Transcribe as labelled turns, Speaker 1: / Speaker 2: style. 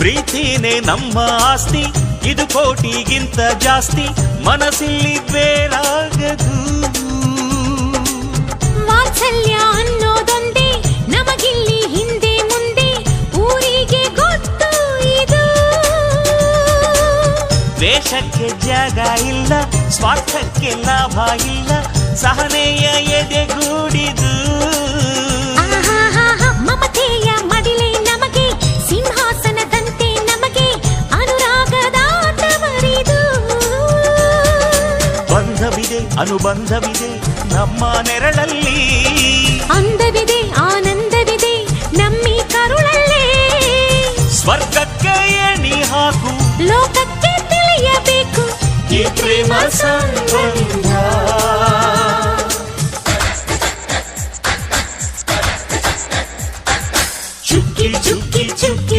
Speaker 1: ಪ್ರೀತಿನೇ ನಮ್ಮ ಆಸ್ತಿ ಇದು ಕೋಟಿಗಿಂತ ಜಾಸ್ತಿ ಮನಸ್ಸಿಲ್ಲಿ ಬೇರಾಗದು.
Speaker 2: ವಾತ್ಸಲ್ಯ ಅನ್ನೋದೊಂದೇ ನಮಗಿಲ್ಲಿ ಹಿಂದೆ ಮುಂದೆ ಊರಿಗೆ ಗೊತ್ತು ಇದು.
Speaker 1: ದ್ವೇಷಕ್ಕೆ ಜಾಗ ಇಲ್ಲ ಸ್ವಾರ್ಥಕ್ಕೆ ಲಾಭ ಇಲ್ಲ ಸಹನೆಯ ಎದೆಗೂಡಿದು ಅನುಬಂಧವಿದೆ ನಮ್ಮ ನೆರಳಲ್ಲಿ
Speaker 2: ಅಂದವಿದೆ ಆನಂದವಿದೆ ನಮ್ಮಿ ಕರುಳಲ್ಲಿ
Speaker 1: ಸ್ವರ್ಗಕ್ಕೆ ಎಣಿ ಹಾಕು
Speaker 2: ಲೋಕಕ್ಕೆ ತಿಳಿಯಬೇಕು
Speaker 1: ಈ ಪ್ರೇಮ ಸಂಬಂಧ ಚುಕ್ಕಿ ಚುಕ್ಕಿ ಚುಕ್ಕಿ